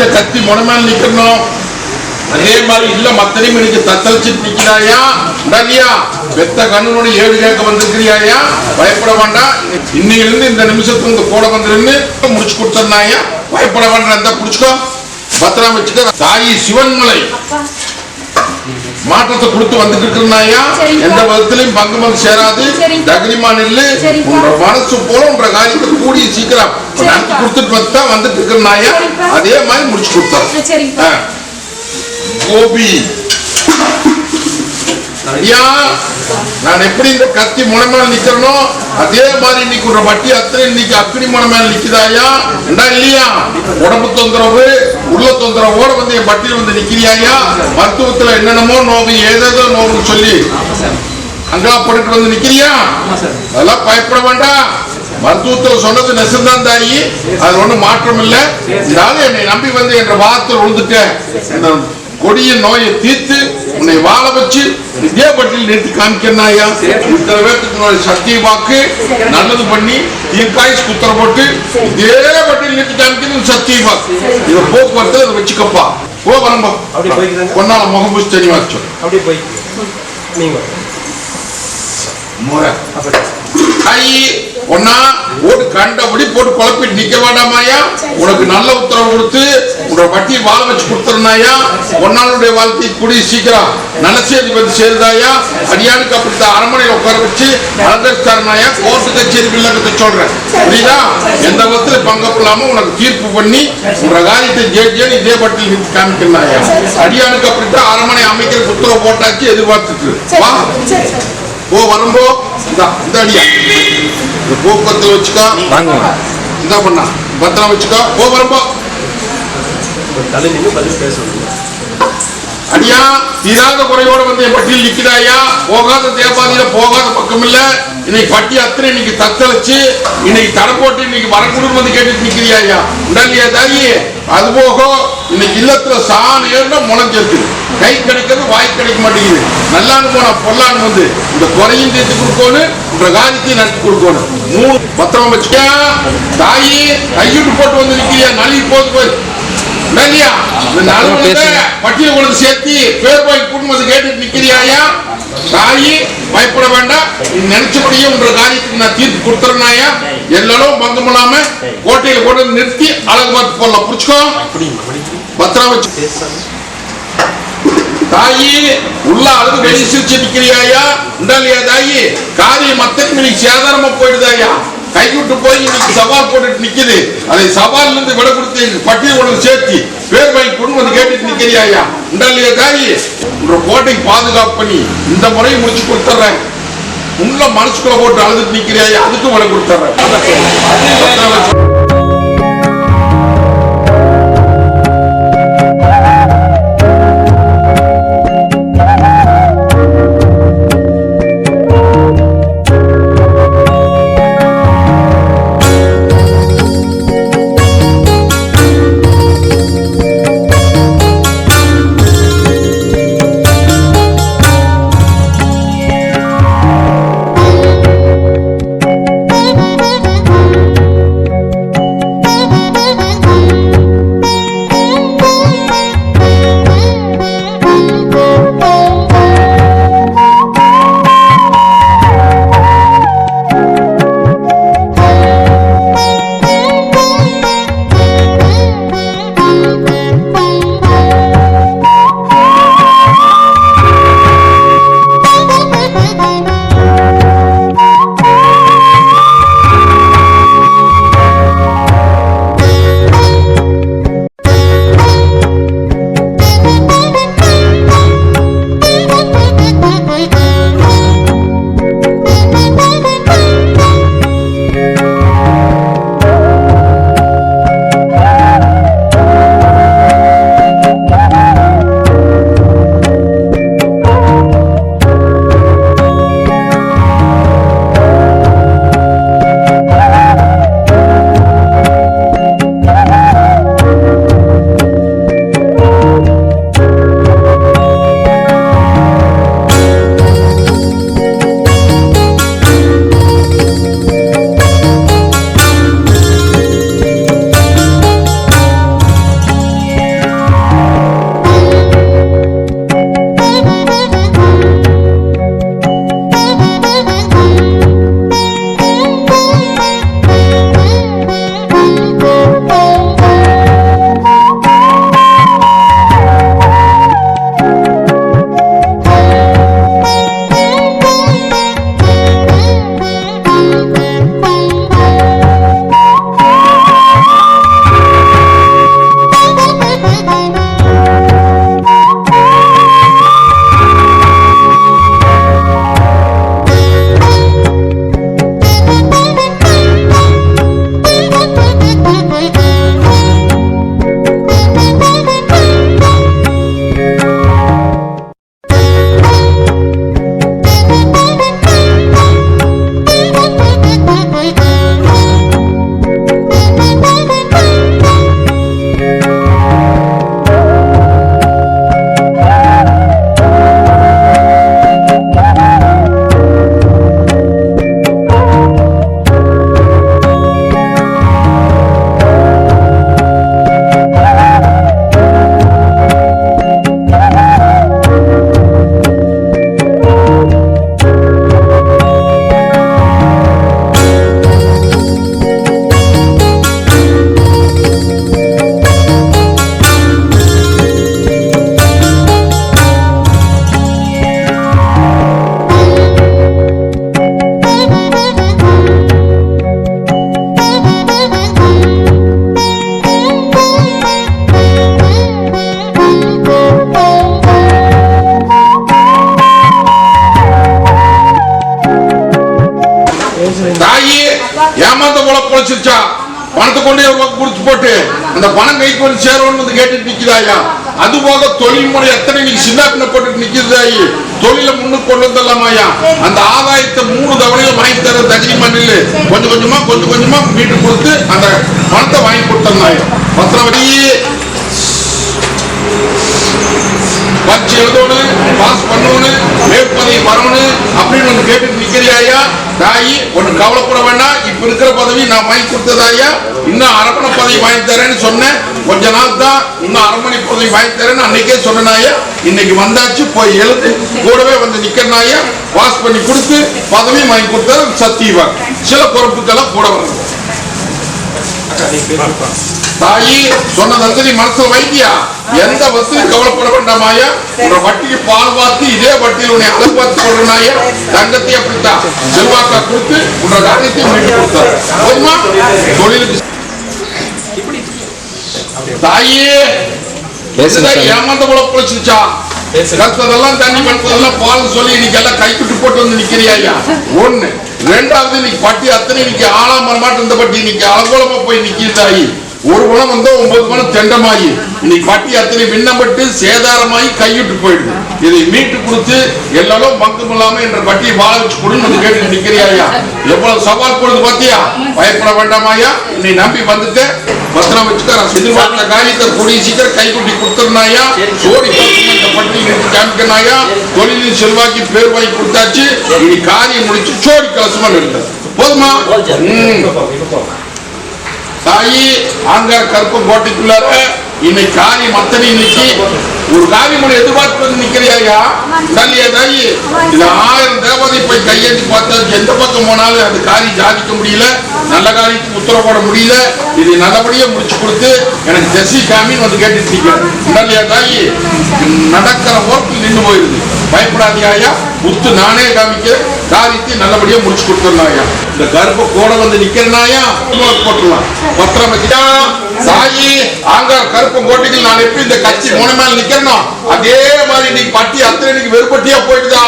நான் இந்த கத்தி முடமேல நிக்கணும். அதே மாதிரி இல்ல மத்தனையும் எனக்கு தத்தளிச்சு நிக்கிறாயா? இல்லையா பெத்த கண்ணனோட ஏடு கேட்க வந்திருக்கிறியாயா? பயப்பட வேண்டாம். இன்னையிலிருந்து இந்த நிமிஷத்துக்கு இந்த கூட வந்துருந்து முடிச்சு கொடுத்தாயா பயப்பட வேண்டாம் இருந்தா புடிச்சுக்கோ. பத்திரம் வச்சுக்க. தாயி சிவன்மலை. மாற்றத்தை கொடுத்து வந்துட்டு இருக்கிறனாயா சரிப்பா. எந்த விதத்திலையும் பங்கு வந்து சேராது சரிப்பா. தகுதிமா நில்லு சரிப்பா. உன்ற மனசு போல உன்ற காரியத்தை கூடிய சீக்கிரம். நடத்தி கொடுத்துட்டு வந்து வந்துட்டு இருக்கிறனாயா. அதே மாதிரி முடிச்சு ஆ. கோபி ஐயா நான் எப்படி இந்த கத்தி முனை மேல நிக்கிறனோ அதே மாதிரி இன்னைக்கு ஒரு வட்டி அத்தனை இன்னைக்கு அக்னி முனை மேல நிக்குதாயா என்ன இல்லையா உடம்பு தொந்தரவு உள்ள தொந்தரவோட வந்து என் பட்டியல் வந்து நிக்கிறியாயா? மருத்துவத்துல என்னென்னமோ நோவு ஏதேதோ நோவுன்னு சொல்லி. அங்கா போட்டுட்டு வந்து நிக்கிறியா? அதெல்லாம் பயப்பட வேண்டாம். மருத்துவத்துல சொன்னது நெசந்தான் தாயி அது ஒண்ணும் மாற்றம் இல்ல இருந்தாலும் என்னை நம்பி வந்து என்ற வாரத்தில் விழுந்துட்டேன் கொடிய நோயை தீர்த்து உன்னை வாழ வச்சு இதே பட்டியல் நிறுத்தி காமிக்கிறாயா இத்தனை உன்னுடைய சக்தி வாக்கு நல்லது பண்ணி தீர்க்காய்ஸ் குத்தர போட்டு இதே பட்டியல் நிறுத்தி காமிக்கிறது சக்தி வாக்கு. இதை போக்குவரத்து அதை வச்சுக்கப்பா. போ வரம்பா. பொன்னால முகம்பூசி தெளிவா வச்சு அப்படியே போய் நீங்க முறை. ஒன்னா போட்டு கண்டபடி போட்டு குழப்பிட்டு நிக்க வேண்டாமாயா உனக்கு நல்ல உத்தரவு கொடுத்து உன்னோட வட்டியை வாழ வச்சு கொடுத்துருந்தாயா ஒன்னாளுடைய வாழ்க்கை கூடிய சீக்கிரம். நல்ல செய்தி வந்து சேருதாயா அடியானுக்கு அப்படித்தான் அரண்மனையில் உட்கார வச்சு அலங்கரிச்சாருனாயா கோர்ட்டு கச்சேரி வில்லங்கத்தை சொல்றேன். புரியுதா? எந்த விதத்துல பங்கப்பு இல்லாம உனக்கு தீர்ப்பு பண்ணி உன்னோட காரியத்தை ஜெயிச்சேன்னு இதே பட்டியல் நிறுத்தி காமிக்கிறாயா அடியானுக்கு அப்படித்தான் அரண்மனை அமைக்கிற உத்தரவு போட்டாச்சு எதிர்பார்த்துட்டு. வா. ஓ வரும்போ இந்த இந்த அடியா. இந்த போக்குவரத்துல வச்சுக்கோ வாங்க. இந்த பண்ணா. பத்திரம் வச்சுக்கோ ஓ வரும்போ. அடியா தீராத குறையோட வந்து என் பட்டியல் நிக்கிறாயா போகாத தேவாதியில போகாத பக்கம் இல்ல இன்னைக்கு பட்டி அத்தனை இன்னைக்கு தத்தளிச்சு இன்னைக்கு தடை போட்டு இன்னைக்கு வரக்கூடும் வந்து கேட்டுட்டு நிக்கிறியாயா உண்டல்லையா தாயி? அது போக இன்னைக்கு இல்லத்துல சாண் ஏறினா முளைஞ்சிருக்கு. கை கிடைக்கிறது வாய் கிடைக்க மாட்டேங்குது. நல்லான்னு போனா பொல்லான்னு வந்து இந்த குறையும் தீர்த்து கொடுக்கணும் இந்த காரியத்தையும் நடத்தி கொடுக்கணும் மூணு பத்திரம் வச்சுக்க தாயி கையிட்டு போட்டு வந்து நிக்கிறியா? நலி போது போய். பட்டியல் சேர்த்து பேர் போய் குடும்பத்தை கேட்டுட்டு நிக்கிறியாயா தாயி பயப்பட வேண்டாம். நீ நினைச்சபடியே உன்ற காரியத்துக்கு நான் தீர்ப்பு கொடுத்துறேனாயா எல்லாரும் பங்கம் இல்லாம கோட்டையில கூட நிறுத்தி அழகு பார்த்து போடலாம். புடிச்சுக்கோ பத்திரம் வச்சு. தாயி உள்ள அழுது வெளியே சிரிச்சிருக்கிறியாயா இல்லையா தாயி காரியம் மத்தனுக்கு நீ சேதாரமா போயிடுதாயா? கைவிட்டு போய் இன்னைக்கு சவால் போட்டுட்டு நிக்குது. அதை சவால் இருந்து விட கொடுத்து எங்க பட்டியல் உனக்கு சேர்த்து பேர் வாங்கி கொண்டு வந்து கேட்டுட்டு நிக்கிறியாயா உண்டல்லையே தாயி? உங்க கோட்டைக்கு பாதுகாப்பு பண்ணி இந்த முறையை முடிச்சு கொடுத்துறேன். உள்ள மனசுக்குள்ள போட்டு அழுதுட்டு நிக்கிறியா அதுக்கும் விட கொடுத்துறேன். அது போக தொழில் முறை எத்தனை நீ சின்ன பின்ன போட்டுட்டு நிக்குதாயி தொழில முன்னுக்கு கொண்டு வந்துடலாமாயா அந்த ஆதாயத்தை மூணு தவணையில வாங்கி தர தகுதி மண்ணில் கொஞ்சம் கொஞ்சமா கொஞ்சம் கொஞ்சமா மீட்டு கொடுத்து அந்த பணத்தை வாங்கி கொடுத்தாயும் மற்றபடி பரிச்சு எழுதணும் பாஸ் பண்ணணும். மேற்பதவி வரணும் அப்படின்னு ஒன்று கேட்டுட்டு நிக்கிறியாயா தாயி ஒண்ணு கவலைப்பட வேண்டாம். இப்ப இருக்கிற பதவி நான் வாங்கி கொடுத்ததாயா இன்னும் அரமணை பதவி வாங்கி தரேன்னு சொன்னேன். கொஞ்ச நாள் தான் இன்னும் அரண்மனை பதவி வாங்கி தரேன்னு அன்னைக்கே சொன்னாயா இன்னைக்கு வந்தாச்சு போய் எழுது கூடவே வந்து நிக்கிறனாயா பாஸ் பண்ணி கொடுத்து பதவி வாங்கி கொடுத்தா சத்தியவா சில பொறுப்புக்கெல்லாம் கூட வரணும் அக்கா தாயி சொன்னது நீ மனசுல வைத்தியா? எந்த வசதியும் கவலைப்பட வேண்டாமாயா உங்க வட்டிக்கு பால் பார்த்து இதே வட்டியில் உன்னை அளவு பார்த்து சொல்றனாயா தங்கத்தை அப்படித்தான். செல்வாக்கா கொடுத்து உங்க காரியத்தையும் மீட்டு கொடுத்தாரு. போதுமா? தொழிலுக்கு தாயே ஏமாந்த போல பொழைச்சிருச்சா. கத்ததெல்லாம் தண்ணி பண்ணதெல்லாம் பால் சொல்லி இன்னைக்கு எல்லாம் கைக்குட்டு போட்டு வந்து நிக்கிறியா ஒண்ணு. ரெண்டாவது இன்னைக்கு பட்டி அத்தனை இன்னைக்கு ஆலாமரமாட்டு இந்த பட்டி இன்னைக்கு அலங்கோலமா போய் நிக்கிறாயி ஒரு குணம் வந்தா ஒன்பது குணம் தெண்டமாயி. இன்னைக்கு பட்டி அத்தனை விண்ணப்பட்டு சேதாரமாயி கையிட்டு போயிடுது. இதை மீட்டு கொடுத்து எல்லாரும் பங்கம் இல்லாம என்ற பட்டியை வாழ வச்சு கொடுன்னு கேட்டு நிக்கிறியா எவ்வளவு சவால் கொடுத்து பாத்தியா? பயப்பட வேண்டாமாயா? நீ நம்பி வந்துட்டு. பத்திரம் வச்சுக்க நான் எதிர்பார்த்த காரியத்தை கூடிய சீக்கிரம் கைக்குட்டி கொடுத்துருந்தாயா சோடி இந்த பட்டி நிறுத்தி காமிக்கனாயா? தொழிலின் செல்வாக்கி பேர் வாங்கி கொடுத்தாச்சு. இனி காரியம் முடிச்சு சோடி கலசமா நிறுத்த. போதுமா? தாயி ஆங்கார கருப்பம் கோட்டைக்குள்ளார இன்னைக்கு காரியம் அத்தனை இன்னைக்கு ஒரு ஒண்ணு எதிர்பார்த்து நிக்கிறியா இல்லையா தாயி இது ஆயிரம் தேவதை போய் கையெழுத்தி பார்த்தா எந்த பக்கம் போனாலும் அந்த காரியம் சாதிக்க முடியல. நல்ல காரியத்துக்கு உத்தரவு போட முடியல. இது நல்லபடியா முடிச்சு கொடுத்து எனக்கு திசை காமின்னு வந்து கேட்டுட்டு நிக்கிறேன் இல்லையா தாயி நடக்கிற ஒர்க் நின்று போயிருது. பயப்படாதியாயா முத்து நானே காமிக்க. காரியத்தை நல்லபடியா முடிச்சு கொடுத்துருந்தாயா இந்த கருப்ப கூட வந்து நிக்கிறனாயா போட்டுலாம் பத்திரம் சாயி ஆங்கார் கருப்பம் கோட்டைகள் நான் எப்படி இந்த கட்சி மூணு மேல நிக்கிறனோ அதே மாதிரி நீ பட்டி அத்தனைக்கு வெறுப்பட்டியா போயிட்டுதா?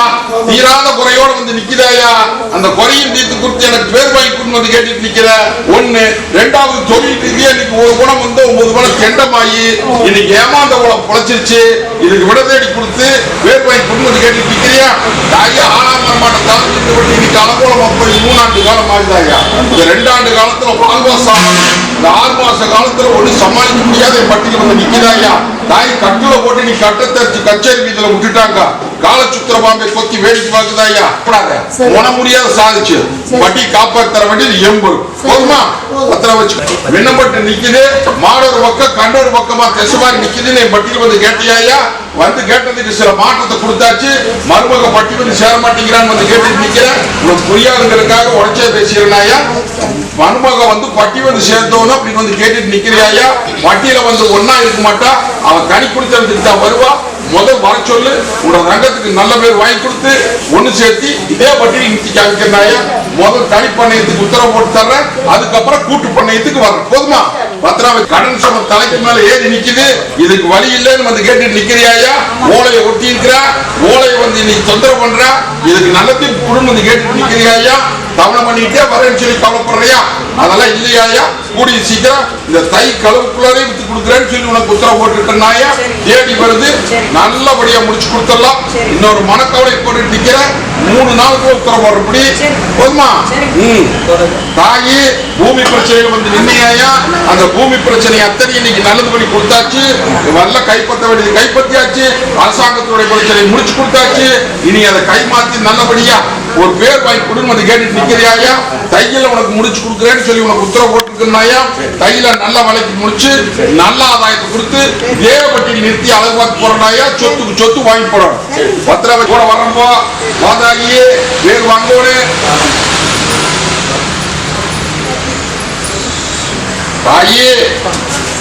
தீராத குறையோட வந்து நிக்கிறாயா அந்த குறையும் தீர்த்து குறித்து எனக்கு பேர் வாங்கி கொண்டு வந்து கேட்டுட்டு நிக்கிற? ஒண்ணு ரெண்டாவது தொழில் ரீதியா இன்னைக்கு ஒரு குணம் வந்து ஒன்பது குணம் கெண்டமாயி இன்னைக்கு ஏமாந்த குணம் புழைச்சிருச்சு இதுக்கு விட தேடி கொடுத்து பேர் வாங்கி கொண்டு வந்து கேட்டுட்டு நிக்கிறியா? தாயா ஆறாம் மாட்ட தாழ்ந்து இன்னைக்கு அலங்கோலம் போய் மூணாண்டு காலம் ஆகுதாயா? இந்த ரெண்டாண்டு காலத்துல பால் இந்த ஆறு மாச காலத்துல ஒண்ணு சமாளிக்க முடியாத என் பட்டியல் வந்து நிக்கிறாயா தாய் கட்டுல போட்டு நீ கட்ட தெரிச்சு கச்சேரி வீதியில விட்டுட்டாங்க. காலச்சுத்திர பாம்பை கொத்தி வேடிக்கை பார்க்குதாயா உன முடியாத சாதிச்சு. வட்டி காப்பாத்தர வேண்டியது எம்பு. போதுமா? பத்திரம் வச்சு. விண்ணப்பட்டு நிக்குது. மாடொரு பக்கம் கண்டொரு பக்கமா திசை மாதிரி நிக்குதுன்னு என் பட்டியல் வந்து கேட்டியாயா வந்து கேட்டதுக்கு சில மாற்றத்தை கொடுத்தாச்சு. மருமக பட்டி வந்து சேர மாட்டேங்கிறான்னு வந்து கேட்டுட்டு நிக்கிறேன். உனக்கு புரியாதுங்கிறதுக்காக உடச்சே பேசுகிறேனாயா மருமக வந்து பட்டி வந்து சேர்ந்தவனும் அப்படின்னு வந்து கேட்டுட்டு நிக்கிறியா பட்டியில வந்து ஒன்னா இருக்க மாட்டா. அவன் கனி குடித்ததுக்கு தான் வருவா. முதல் வர சொல்லு. உன்னோட ரங்கத்துக்கு நல்ல பேர் வாங்கி கொடுத்து ஒன்னு சேர்த்து இதே பட்டியல் நிறுத்தி காமிக்கிறாயா முதல் தனி பண்ணையத்துக்கு உத்தரவு போட்டு தர்றேன். அதுக்கப்புறம் கூட்டு பண்ணையத்துக்கு வர்றேன். போதுமா? பத்திரம் கடன் சும தலைக்கு மேல ஏறி நிக்குது. இதுக்கு வழி இல்லைன்னு வந்து கேட்டு நிக்கிறியாயா ஓலையை ஒட்டி இருக்கிறா ஓலையை வந்து நீ தொந்தரவு பண்ற. இதுக்கு நல்லத்தையும் குடும்பம் வந்து கேட்டு நிக்கிறியாயா தவணை பண்ணிட்டே வரேன்னு சொல்லி கவலைப்படுறியா? அதெல்லாம் இல்லையாயா கூடிய சீக்கிரம் இந்த தை கழுவுக்குள்ளாரே வித்து கொடுக்குறேன்னு சொல்லி உனக்கு உத்தரவு போட்டுட்டனாயா தேடி வருது. நல்லபடியா முடிச்சு கொடுத்துடலாம். இன்னொரு மனக்கவலை போட்டு நிக்கிற மூணு நாளுக்கு உத்தரவு போடுறபடி போதுமா? தாயி பூமி பிரச்சனைகள் வந்து நின்னையா அந்த பூமி பிரச்சனை அத்தனை இன்னைக்கு நல்லது பண்ணி கொடுத்தாச்சு. வல்ல கைப்பற்ற வேண்டியது கைப்பற்றியாச்சு. அரசாங்கத்துடைய பிரச்சனை முடிச்சு கொடுத்தாச்சு. இனி அதை கைமாத்தி நல்லபடியா ஒரு பேர் வாங்கி கொடுன்னு வந்து கேட்டு நிக்கிறியாயா தையில உனக்கு முடிச்சு கொடுக்குறேன்னு சொல்லி உனக்கு உத்தரவு போட்டுருக்கனாயா தையில நல்ல விலைக்கு முடிச்சு நல்ல ஆதாயத்தை கொடுத்து தேவப்பட்டியில் நிறுத்தி அழகு பார்த்து போறனாயா சொத்துக்கு சொத்து வாங்கி போறோம் பத்திரவை கூட வரம்போ வாதாகியே வேறு வாங்கோடு தாயே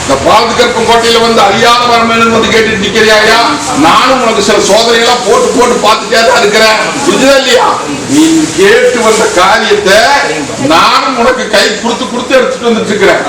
இந்த பாலத்து கற்பம் கோட்டையில வந்து அழியாத வரமேனு வந்து கேட்டுட்டு நிக்கிறியா நானும் உனக்கு சில சோதனைகளா போட்டு போட்டு பார்த்துட்டே தான் இருக்கிறேன். புரிஞ்சுதா இல்லையா? நீ கேட்டு வந்த காரியத்தை நானும் உனக்கு கை கொடுத்து கொடுத்து எடுத்துட்டு வந்துட்டு இருக்கிறேன்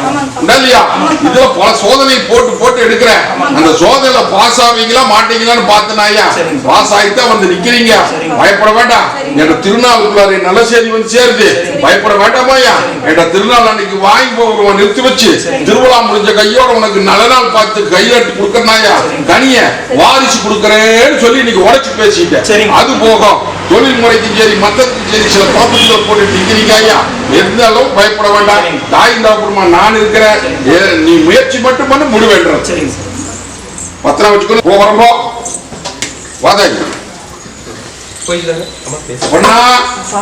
இல்லையா இதுல பல சோதனை போட்டு போட்டு எடுக்கிறேன். அந்த சோதனையில பாஸ் ஆவீங்களா மாட்டீங்களான்னு பார்த்தனாயா பாஸ் ஆகித்தான் வந்து நிக்கிறீங்க. பயப்பட வேண்டாம். என்ற திருநாளுக்குள்ளார நல்ல செய்தி வந்து சேருது. பயப்பட வேண்டாமாயா என்ற திருநாள் அன்னைக்கு வாங்கி போகிறவன் நிறுத்தி வச்சு திருவிழா முடிஞ்ச கையோட உனக்கு நல்ல நாள் பார்த்து கையெழுத்து கொடுக்கறனாயா கனிய வாரிசு கொடுக்கறேன்னு சொல்லி இன்னைக்கு உடைச்சு பேசிட்டேன். அது போகும். தொழில் முறைக்கும் சரி மத்ததுக்கும் சரி சில ப்ராப்பர்ட்டிகள் போட்டு நிக்கிறீங்க ஐயா. இருந்தாலும் பயப்பட வேண்டாம். தாய் தாப்புறமா நான் இருக்கிறேன் நீ முயற்சி மட்டும் பண்ண சார். பத்திரம் வச்சுக்கணும் போகிறப்போ வாதாங்க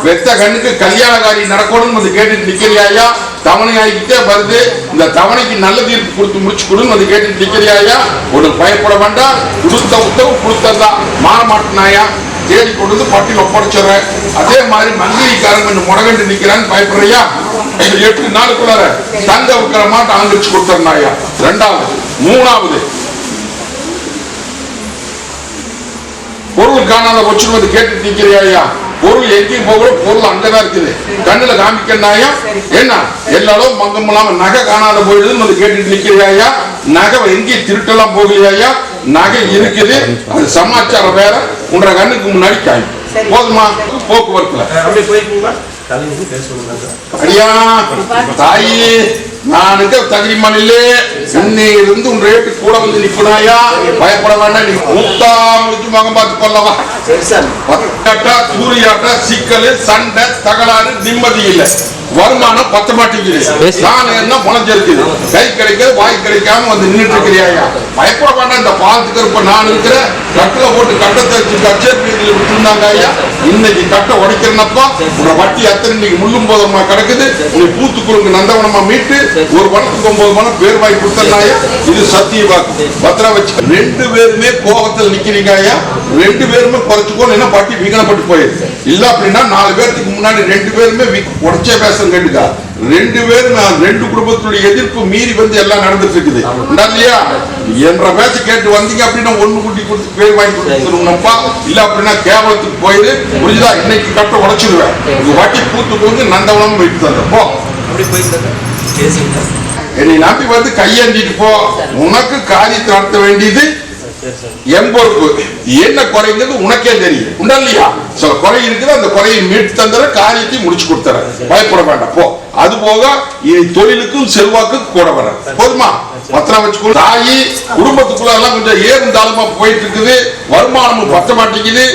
வெத்த கண்ணுக்கு கல்யாணகாரி நடக்கணும்னு வந்து கேட்டுட்டு நிக்கிறியாயா தவணை ஆகிக்கிட்டே வருது. இந்த தவணைக்கு நல்ல தீர்ப்பு கொடுத்து முடிச்சு கொடுன்னு வந்து கேட்டுட்டு நிக்கிறியாயா உனக்கு பயப்பட வேண்டாம். கொடுத்த உத்தரவு கொடுத்ததா மாற மாட்டினாயா தேடி கொண்டு வந்து பட்டியல் ஒப்படைச்சிடுறேன். அதே மாதிரி மங்கிரிக்காரங்க முடகண்டு நிக்கிறான்னு பயப்படுறியா? எட்டு நாளுக்குள்ளார தங்க வைக்கிற மாட்டை ஆங்கிரிச்சு கொடுத்துருந்தாயா ரெண்டாவது. மூணாவது. பொருள் காணாத வச்சுன்னு வந்து கேட்டு நிக்கிறியா பொருள் எங்கேயும் போகல பொருள் அங்கதான் இருக்குது. கண்ணுல காமிக்கனாயா என்ன எல்லாரும் மங்கம் இல்லாம நகை காணாத போயிடுதுன்னு வந்து கேட்டுட்டு நிக்கிறியா நகை எங்கேயும் திருட்டெல்லாம் போகலையா நகை இருக்குது. அது சமாச்சாரம் வேற உன்ற கண்ணுக்கு முன்னாடி காமி போதுமா? போக்குவரத்துல. அப்படியே போயிருக்கீங்களா அடியா. தாயி. நானுக்கு தகுதிமான் இல்லே இருந்து உன் ரேட்டு கூட வந்து நிக்கணாயா பயப்பட வேண்டாம் நீ கூட்டா முடிச்சு மகம் பார்த்து கொள்ளவா? பத்தாட்டா சூரியாட்டா சிக்கல் சண்டை தகராறு நிம்மதி இல்ல. வருமானம் பத்த மாட்டேங்குது. நான் என்ன முளைஞ்சிருக்குது கை கிடைக்காது வாய் கிடைக்காம வந்து நின்றுட்டு இருக்கிறியா பயப்பட வேண்டாம் இந்த பாலத்துக்கு இருப்ப நான் இருக்கிறேன் கட்டில போட்டு கட்டத்தை வச்சு கச்சேரி வீதியில விட்டுருந்தாங்க ஐயா. இன்னைக்கு கட்டை உடைக்கிறனப்பா. உங்க வட்டி அத்தனை இன்னைக்கு முள்ளும் போதமா கிடக்குது. உன்னை பூத்து குறுங்கு நந்தவனமா மீட்டு ஒரு பணத்துக்கு ஒன்பது பணம் பேர் வாங்கி கொடுத்தனாயா இது சத்திய வாக்கு. பத்திரம் வச்சு ரெண்டு பேருமே கோபத்தில் நிக்கிறீங்க ஐயா. ரெண்டு பேருமே குறைச்சுக்கோ என்ன பட்டி வீகனப்பட்டு போயிருக்கு இல்ல அப்படின்னா நாலு பேர்த்துக்கு முன்னாடி ரெண்டு பேருமே உடைச்சே பேசும் கேட்டுக்கா. ரெண்டு பேரும் நான் ரெண்டு குடும்பத்துடைய எதிர்ப்பு மீறி வந்து எல்லாம் நடந்துட்டு இருக்குது. இல்லையா? என்ற பேச்சு கேட்டு வந்தீங்க அப்படின்னா ஒண்ணு குட்டி கொடுத்து பேர் வாங்கி கொடுத்துருங்கப்பா இல்ல அப்படின்னா கேவலத்துக்கு போயிடு புரிஞ்சுதா? இன்னைக்கு கட்ட உடைச்சிடுவேன் உங்க வட்டி பூத்து போது நந்தவனம் போயிட்டு தந்தேன். போ. அப்படியே போயிருந்தாங்க பேசுங்க சார் என்னை நம்பி வந்து கையேந்திட்டு போ. உனக்கு காரியத்தை நடத்த வேண்டியது என் பொறுப்பு. என்ன குறைங்கிறது உனக்கே தெரியும். உண்டா இல்லையா? சில குறை இருக்குது அந்த குறையை மீட்டு தந்துற காரியத்தை முடிச்சு கொடுத்துற. பயப்பட வேண்டாம் போ. அது போக இனி தொழிலுக்கும் செல்வாக்கும் கூட வர போதுமா? பத்திரம் வச்சுக்கோ. தாயி குடும்பத்துக்குள்ள எல்லாம் கொஞ்சம் ஏறும் தாளமா போயிட்டு இருக்குது. வருமானமும் பத்த மாட்டேங்குது.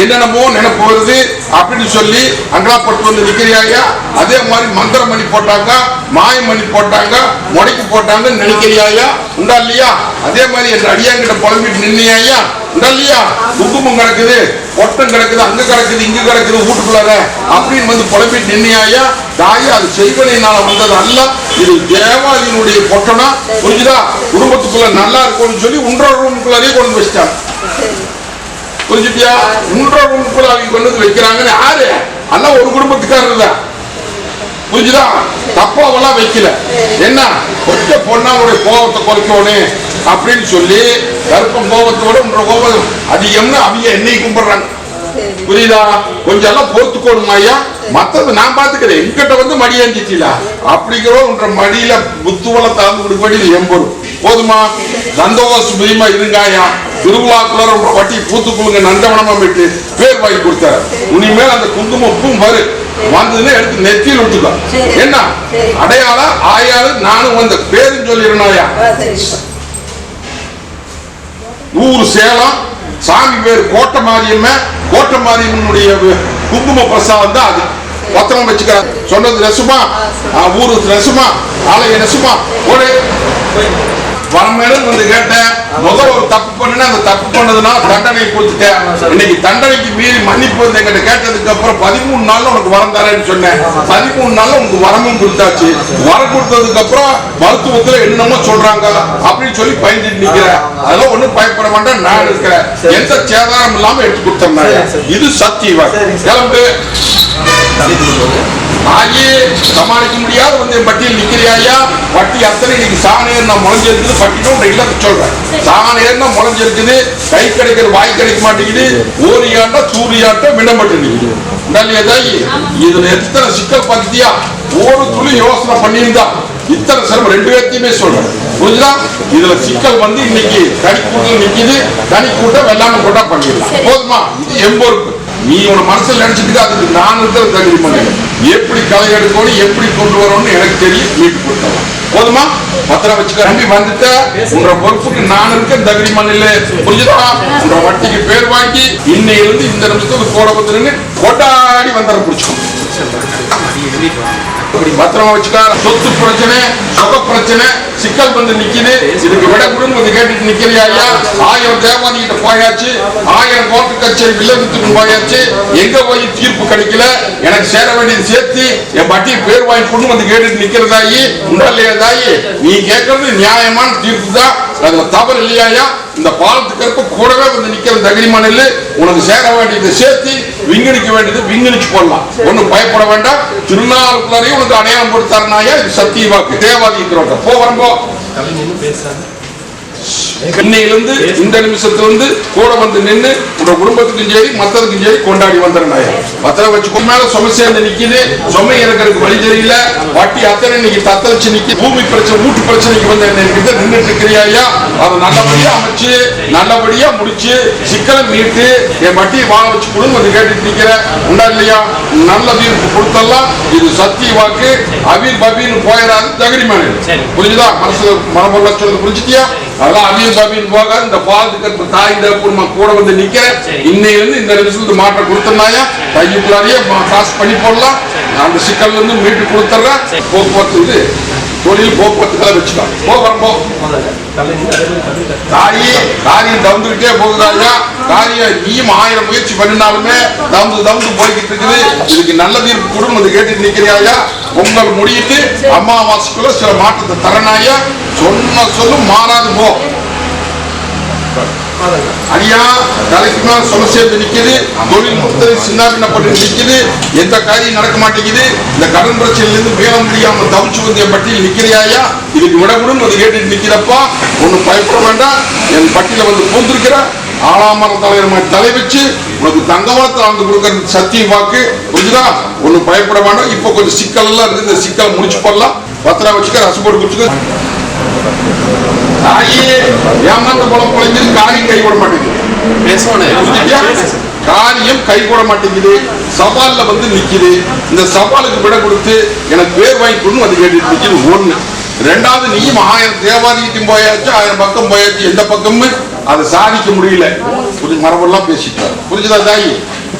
என்னென்னமோ நினைப்பு வருது அப்படின்னு சொல்லி அங்கலாப்பட்டு வந்து நிக்கிறியாயா அதே மாதிரி மந்திர மணி போட்டாங்க மாய மணி போட்டாங்க முடக்கி போட்டாங்க நினைக்கிறியாயா உண்டா இல்லையா? அதே மாதிரி என் அடியாங்கிட்ட புலம்பிட்டு நின்னியாயா உண்டா இல்லையா? குங்குமம் கிடக்குது ஒட்டம் கிடக்குது அங்க கிடக்குது இங்க கிடக்குது வீட்டுக்குள்ளார அப்படின்னு வந்து புலம்பிட்டு நின்னியாயா தாயா அது செய்வனையினால வந்தது அல்ல. இது தேவாதியினுடைய பொட்டனா? புரிஞ்சுதா? குடும்பத்துக்குள்ள நல்லா இருக்கும்னு சொல்லி உன்ற ரூமுக்குள்ளாரே கொண்டு வச்சிட்டாங்க. புரிஞ்சுட்டியா? மூன்றாம் ரூமுக்குள்ள அவங்க கொண்டு வந்து வைக்கிறாங்கன்னு யாரு? எல்லாம் ஒரு குடும்பத்துக்காரர் தான். புரிஞ்சுதா? தப்பாவெல்லாம் வைக்கல. என்ன? ஒற்ற பொண்ணாவுடைய கோபத்தை குறைக்கணும் அப்படின்னு சொல்லி கருப்பம் கோபத்தோட உன்ற கோபம் அதிகம்னு அவங்க என்னை கும்பிடுறாங்க. புரியுதா? கொஞ்சம் எல்லாம் பொறுத்துக்கோணுமா ஐயா? மத்தது நான் பாத்துக்கிறேன். என்கிட்ட வந்து மடி அப்படிங்கிற உன்ற மடியில புத்துவல தாழ்ந்து கொடுக்க எம்பொரு. போதுமா? சந்தோஷ பிரியமா? இருங்க ஐயா. திருவிழாக்குள்ள வட்டி பூத்துக்குழுங்க நந்தவனமா விட்டு பேர் வாங்கி கொடுத்தாரு. இனிமேல் அந்த குங்குமம் பூம் வரு. வந்ததுன்னு எடுத்து நெத்தியில் சரி. என்ன. அடையாளம் ஆயாளு? நானும் வந்த பேரும் சொல்லிடணும்யா ஊர் சேலம் சாமி பேர் கோட்டை மாரியம்மன் கோட்டை மாரியம்மனுடைய குங்கும பிரசாதம் தான் அது. பத்திரம் வச்சுக்கிறார் சொன்னது நெசுமா? ஊரு நெசுமா? ஆலய நெசுமா? ஓடு வரமேலும் வந்து கேட்டேன். முதல் ஒரு தப்பு பண்ணுனா அந்த தப்பு பண்ணதுனால தண்டனை கொடுத்துட்டேன். இன்னைக்கு தண்டனைக்கு மீறி மன்னிப்பு வந்து எங்கிட்ட கேட்டதுக்கு அப்புறம் பதிமூணு நாள்ல உனக்கு வரம் தரேன்னு சொன்னேன். பதிமூணு நாள்ல உனக்கு வரமும் கொடுத்தாச்சு. வரம் கொடுத்ததுக்கு அப்புறம் மருத்துவத்துல என்னென்னமோ சொல்றாங்க அப்படின்னு சொல்லி பயந்துட்டு நிக்கிறேன். அதெல்லாம் ஒண்ணும் பயப்பட மாட்டேன். நான் இருக்கிறேன். எந்த சேதாரம் இல்லாம எடுத்து கொடுத்தேன் இது சத்தியம் கிளம்பு. ஆகி சமாளிக்க முடியாத வந்து என் பட்டியல் நிக்கிறியாயா வட்டி அத்தனை இன்னைக்கு சாணம் நான் முளைஞ்சிருக்குது? பட்டினும் உன்னை இல்லத்தை சொல்றேன். சாணேர்னா முளைஞ்சிருக்குது? கை கிடைக்கிற வாய் கிடைக்க மாட்டேங்குது. ஓரியாட்டா சூரியாட்டம் விடப்பட்டு நிற்குது இதுல எத்தனை சிக்கல் பகுதியா? ஒரு துளி யோசனை பண்ணியிருந்தா இத்தனை சிரமம் ரெண்டு பேர்த்தையுமே சொல்றேன். புரிஞ்சுதா? இதுல சிக்கல் வந்து இன்னைக்கு தனி கூட்டம் நிக்குது. தனி கூட்டம் வெள்ளாம கூட்டம் பண்ணிடலாம். போதுமா? இது எம்பொறுப்பு நீ உன மனசுல நினைச்சிட்டு அதுக்கு நான் இருக்கிற தகுதி பண்ணல எப்படி களை எடுக்கணும் எப்படி கொண்டு வரணும்னு எனக்கு தெரியும் மீட்டு கொடுத்தலாம் போதுமா? பத்திரம் வச்சுக்க. நம்பி வந்துட்ட. உன்ற பொறுப்புக்கு நான் இருக்க தகுதி மண்ணில். புரிஞ்சுதா? உன்ற வட்டிக்கு பேர் வாங்கி இன்னையிலிருந்து இந்த நிமிஷத்துக்கு கூட வந்துருங்க கொட்டாடி வந்தர பிடிச்சிக்கணும் இப்படி பத்திரமா வச்சுக்கா சொத்து பிரச்சனை சொக பிரச்சனை சிக்கல் வந்து நிக்குது. இதுக்கு விட கொடுன்னு வந்து கேட்டுட்டு நிக்கிறியா ஐயா ஆயிரம் தேவாதி கிட்ட போயாச்சு ஆயிரம் கோர்ட்டு கச்சேரி வில்லத்துக்கு போயாச்சு. எங்க போய் தீர்ப்பு கிடைக்கல? எனக்கு சேர வேண்டியது சேர்த்து என் பட்டி பேர் வாங்கி கொண்டு வந்து கேட்டுட்டு நிக்கிறதாயி உண்டா தாயி நீ கேட்கறது நியாயமான தீர்ப்பு தான். அதுல தவறு இல்லையாயா? இந்த பாலத்துக்கு கருப்பு கூடவே வந்து நிக்கிற தகுதிமான இல்லை உனக்கு சேர வேண்டியது சேர்த்து விங்கடிக்க வேண்டியது விங்கடிச்சு போடலாம். ஒண்ணும் பயப்பட வேண்டாம். திருநாளுக்குள்ளாரையும் உனக்கு அடையாளம் கொடுத்தாருனாயா இது சத்தியவாக்கு. தேவாதி இருக்கிறவங்க. போ வரம்போ தலை நின்று பேசாது இன்னையிலிருந்து இந்த நிமிஷத்துல இருந்து கூட வந்து நின்று உங்க குடும்பத்துக்கும் சரி மத்ததுக்கும் சரி கொண்டாடி வந்துடுறாயா பத்திரம் வச்சு மேல சுமை சேர்ந்து நிக்குது. சுமை இருக்கிறதுக்கு வழி தெரியல. வட்டி அத்தனை இன்னைக்கு தத்தளிச்சு நிக்கி பூமி பிரச்சனை வீட்டு பிரச்சனைக்கு வந்து என்ன நின்றுட்டு இருக்கிறியா அதை நல்லபடியா அமைச்சு நல்லபடியா முடிச்சு சிக்கலை மீட்டு என் வட்டியை வாழ வச்சு கொடுன்னு வந்து கேட்டுட்டு நிக்கிற உண்டா இல்லையா? நல்ல தீர்ப்பு கொடுத்தலாம் இது சத்திய வாக்கு. அபீர் பபீர்னு போயிடாது தகுதி மேலே புரிஞ்சுதா? மனசுல மனப்பொருளா சொல்றது புரிஞ்சுட்டியா அதெல்லாம் அபியும் சபியும் போக இந்த தாய் இந்த குடும்பம் கூட வந்து நிக்கிறேன். இன்னையிலிருந்து இந்த நிமிஷத்துக்கு மாற்றம் கொடுத்தனாயா கையுக்குள்ளாரியே காசு பண்ணி போடலாம். அந்த சிக்கல்ல இருந்து மீட்டு கொடுத்துட்றேன் போக்குவரத்து இது. தொழில் போக்குவரத்துக்கெல்லாம் வச்சுக்கலாம் போ வரம்போ போதாங்க தலை தாயி காரியம் போகுதாயா காரியம் நீயும் ஆயிரம் முயற்சி பண்ணினாலுமே தந்து தந்து போய்கிட்டு இருக்குது. இதுக்கு நல்ல தீர்ப்பு குடும்பம் கேட்டு கேட்டுட்டு நிக்கிறியாயா பொங்கல் முடியிட்டு அமாவாசைக்குள்ள சில மாற்றத்தை தரனாயா சொன்ன சொல்லும் மாறாது போ. ஐயா தலைக்கு மேல சொல்ல நிக்குது தொழில் முத்தரை சின்னாபின்னப்பட்டு நிக்குது எந்த காரியம் நடக்க மாட்டேங்குது இந்த கடன் பிரச்சனையிலிருந்து மேல முடியாம தவிச்சு வந்திய பட்டியல் நிக்கிறியாயா இதுக்கு விடக்கூடும் அது கேட்டுட்டு நிக்கிறப்பா ஒண்ணும் பயப்பட வேண்டாம். என் பட்டியல வந்து பூந்திருக்கிற ஆளாமர தலைவர் மாதிரி தலை வச்சு உனக்கு தங்கவளத்தை வந்து கொடுக்கறது சத்தியம் வாக்கு புரிஞ்சுதா? ஒன்றும் பயப்பட வேண்டாம். இப்போ கொஞ்சம் சிக்கல் எல்லாம் இருந்து இந்த சிக்கல் முடிச்சு போடலாம். பத்திரம் வச்சுக்க ரசம் போட்டு குடிச்சுக்க. தாயே ஏமாந்த போல பொழைஞ்சது காரியம் கை விட மாட்டேங்குது? காரியம் கை கூட மாட்டேங்குது. சவால்ல வந்து நிக்குது. இந்த சவாலுக்கு விட கொடுத்து எனக்கு பேர் வாங்கி கொடுன்னு வந்து கேட்டுட்டு நிக்குது ஒண்ணு. ரெண்டாவது நீயும் ஆயிரம் தேவாதிக்கும் போயாச்சு ஆயிரம் பக்கம் போயாச்சு எந்த பக்கமும் அதை சாதிக்க முடியல. புரிஞ்சு மரபெல்லாம் பேசிட்டாரு புரிஞ்சுதா தாயி?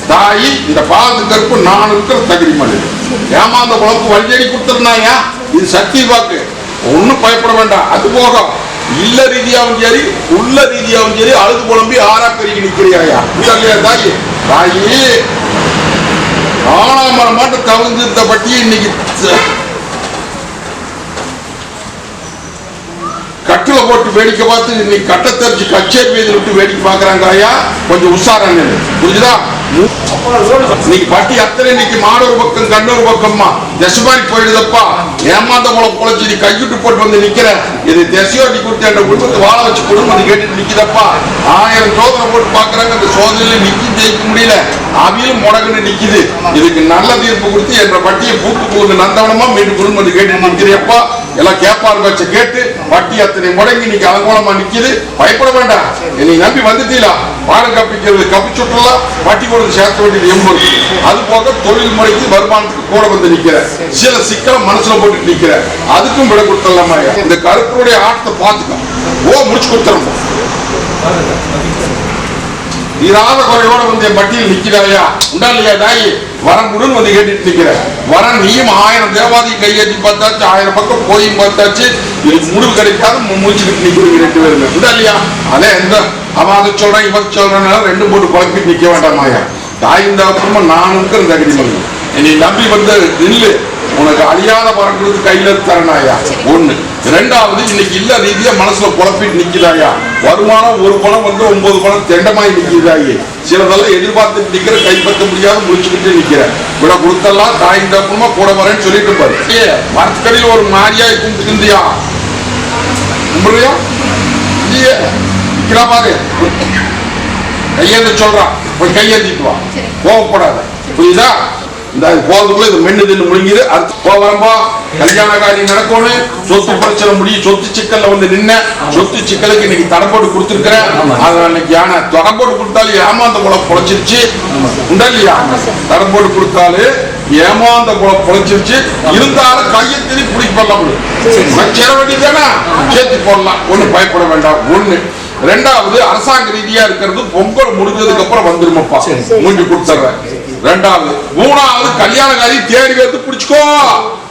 தாயி இந்த பாலத்து கருப்பு நான் இருக்கிற தகுதி மணி ஏமாந்த குழப்பு வழியடி கொடுத்துருந்தாயா இது சக்தி வாக்கு. ஒண்ணும் பயப்பட வேண்டாம். அது போக இல்ல ரீதியாவும் சரி உள்ள ரீதியாவும் சரி அழுது புலம்பி ஆறா பெருகி நிக்கிறியாயா இல்லையா தாயி? தாயி ஆனாமரம் மட்டும் தகுந்த பட்டியை இன்னைக்கு த- கட்டுல போட்டு வேடிக்கை பார்த்து இன்னைக்கு கட்ட தெரிச்சு கச்சேரி வீதியில் விட்டு வேடிக்கை பார்க்கறாங்க ஐயா. கொஞ்சம் உஷாராங்க புரிஞ்சுதா? இன்னைக்கு பட்டி அத்தனை இன்னைக்கு மாடொரு பக்கம் கண்ணொரு பக்கம்மா. தசுமாரி போயிடுதப்பா. ஏமாந்த போல குழச்சி நீ கைவிட்டு போட்டு வந்து நிக்கிற. இது தசையோட்டி கொடுத்து என்ற குடும்பத்தை வாழ வச்சு குடும்பம் கேட்டு நிக்கிதப்பா. ஆயிரம் சோதனை போட்டு பாக்குறாங்க அந்த சோதனையில நிக்கி ஜெயிக்க முடியல. அவியும் முடங்குன்னு நிக்குது. இதுக்கு நல்ல தீர்ப்பு கொடுத்து என்ற பட்டியை பூட்டு போகுது நந்தவனமா மீண்டும் குடும்பத்தை கேட்டு கேட்டுட்டு நிக்கிறியப்பா. எல்லாம் கேப்பார் வச்ச கேட்டு வட்டி அத்தனை முடங்கி இன்னைக்கு அலங்கோலமா நிக்குது. பயப்பட வேண்டாம். நீ நம்பி வந்துட்டீங்களா? பாடம் கப்பிக்கிறது கப்பி சுற்றுலா வட்டி கொடுத்து சேர்க்க வேண்டியது எண்பது அது போக தொழில் முறைக்கு வருமானத்துக்கு கூட வந்து நிக்கிற. சில சிக்கலம் மனசுல போட்டு நிக்கிற. அதுக்கும் விட கொடுத்துடலாமா இந்த கருப்பருடைய ஆட்டத்தை பார்த்துக்க. ஓ முடிச்சு கொடுத்துருவோம் தீராத குறையோட வந்து என் பட்டியல் நிக்கிறாயா உண்டா இல்லையா தாயி? வரம் கொடுன்னு வந்து கேட்டுட்டு நிக்கிற வரம் நீயும் ஆயிரம் தேவாதி கையேற்றி பார்த்தாச்சு ஆயிரம் பக்கம் போயும் பார்த்தாச்சு. இதுக்கு முடிவு கிடைக்காத மு- முடிச்சுக்கிட்டு நிக்கிறீங்க ரெண்டு பேருமே உண்டா இல்லையா அதே எந்த அவன் அதை சொல்றான் இவன் சொல்றனால ரெண்டு போட்டு குழப்பிட்டு நிக்க வேண்டாமாயா தாய் இந்த அப்புறமா நான் இருக்கிற தகுதி மகன். நீ நம்பி வந்து நில்லு. உனக்கு அழியாத வரம் கொடுத்து கையில தரணாயா ஒண்ணு. ரெண்டாவது இன்னைக்கு இல்ல ரீதியா மனசுல குழப்பிட்டு நிக்கிறாயா வருமானம் ஒரு பணம் வந்து ஒன்பது பணம் தெண்டமாய் நிக்கிறாயே சிலதெல்லாம் எதிர்பார்த்துட்டு நிக்கிற கைப்பற்ற முடியாத முடிச்சுக்கிட்டு நிக்கிற. விட கொடுத்தெல்லாம் தாய் தப்புமா கூட வரேன்னு சொல்லிட்டு பாரு. ஏ மரத்துக்கடியில் ஒரு மாரியாய் கும்பிட்டுக்கிந்தியா கும்பிடுறியா? இல்லையே. நிக்கிறா பாரு. கையேந்து சொல்றான் போய் கையேந்திட்டு வா. கோவப்படாத. புரியுதா? இந்த போறதுக்குள்ள இது மென்னு தின்னு முடிஞ்சுது அடுத்து போ வரம்பா. கல்யாண காரியம் நடக்கணும். சொத்து பிரச்சனை முடியும் சொத்து சிக்கல்ல வந்து நின்ன. சொத்து சிக்கலுக்கு இன்னைக்கு தடை போட்டு கொடுத்துருக்கிறேன் அதனால இன்னைக்கு யானை தடை போட்டு கொடுத்தாலும் ஏமாந்த குலம் பொழைச்சிருச்சு. உண்டா இல்லையா? தடை போட்டு கொடுத்தாலும் ஏமாந்த குலம் பொழைச்சிருச்சு. இருந்தாலும் கையை திருப்பி பிடிக்க போடலாம். சேர வேண்டியதானே சேர்த்து போடலாம். ஒண்ணும் பயப்பட வேண்டாம். ஒண்ணு. ரெண்டாவது அரசாங்க ரீதியா இருக்கிறது பொங்கல் முடிஞ்சதுக்கு அப்புறம் வந்துருமப்பா. மூஞ்சி கொடுத்துறேன் ரெண்டாவது மூணாவது கல்யாணக்காரி தேடி வந்து பிடிச்சுக்கோ.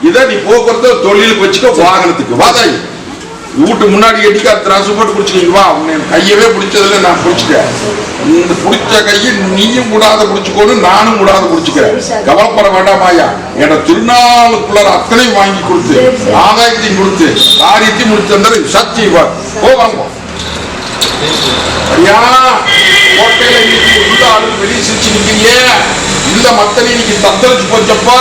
இதை நீ போக்குவரத்து தொழிலுக்கு வச்சுக்கோ வாகனத்துக்கு. வாதாய் வீட்டு முன்னாடி எட்டிக்கா திராசு போட்டு பிடிச்சிக்கிங்க வா? கையவே பிடிச்சதுல நான் பிடிச்சிட்டேன். இந்த பிடிச்ச கையை நீயும் கூடாத பிடிச்சுக்கோன்னு நானும் கூடாத பிடிச்சிக்கிறேன். கவலைப்பட வேண்டாமாயா என்ற திருநாளுக்குள்ள அத்தனையும் வாங்கி கொடுத்து ஆதாயத்தையும் கொடுத்து காரியத்தையும் முடிச்சு தந்தாரு சத்தியம். போவாங்க ஐயா கோட்டையில இன்னைக்கு உள்ள ஆளு வெளியே சிரிச்சு நிக்கிறீங்க இந்த மத்தனை இன்னைக்கு தத்தளிச்சு போச்சப்பா.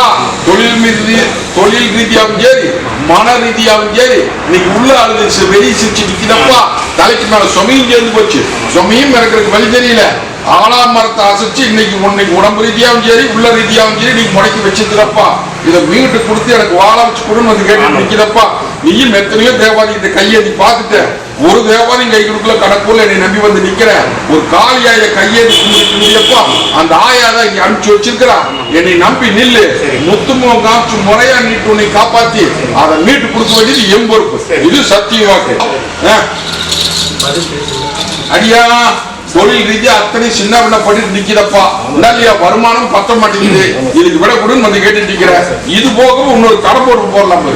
தொழில் மீது தொழில் ரீதியாவும் சரி மன ரீதியாவும் சரி இன்னைக்கு உள்ள ஆளு வெளியே சிரிச்சு நிக்கிறப்பா தலைக்கு மேல சுமையும் சேர்ந்து போச்சு. சுமையும் இறக்குறதுக்கு வழி தெரியல. ஆளாம் மரத்தை அசைச்சு இன்னைக்கு உன்னைக்கு உடம்பு ரீதியாவும் சரி உள்ள ரீதியாவும் சரி நீங்க முடக்கி வச்சிருக்கிறப்பா. இதை வீட்டு கொடுத்து எனக்கு வாழ வச்சு கொடுன்னு வந்து கேட்டு நிக்கிறப்பா நீயும் எத்தனையோ தேவாதி இந்த கையை நீ பார்த்துட்ட. ஒரு தேவாலயம் கை கொடுக்கல கணக்குள்ள என்னை நம்பி வந்து நிக்கிற ஒரு காளியாய கையேறி கும்பிட்டுப்பா அந்த ஆயாதான் இங்க அனுப்பிச்சு வச்சிருக்கிறா. என்னை நம்பி நில்லு. முத்துமுகம் காமிச்சு முறையா நீட்டு உன்னை காப்பாத்தி அதை மீட்டு கொடுக்க வேண்டியது என் பொறுப்பு. இது சத்திய வாக்கு. அடியா தொழில் ரீதியா அத்தனை சின்ன பின்ன பண்ணிட்டு நிக்கிறப்பா. இல்லையா வருமானம் பத்த மாட்டேங்குது. இதுக்கு விட கொடுன்னு வந்து கேட்டுட்டு நிக்கிற. இது போக இன்னொரு கடை போட்டு போடலாம்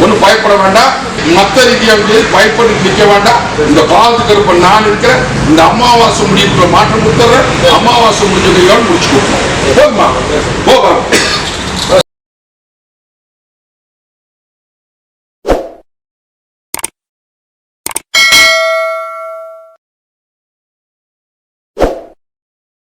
பாரு. பயப்பட வேண்டாம். மத்த ரீதியாக வந்து பயப்பட்டு நிற்க வேண்டாம். இந்த பாலத்துக்கு இருப்ப நான் இருக்கிறேன். இந்த அமாவாசை முடிவுக்குள்ள மாற்றம் கொடுத்துறேன். அமாவாசை முடிஞ்சதையோடு முடிச்சு கொடுப்போம் போதுமா? போகிறோம்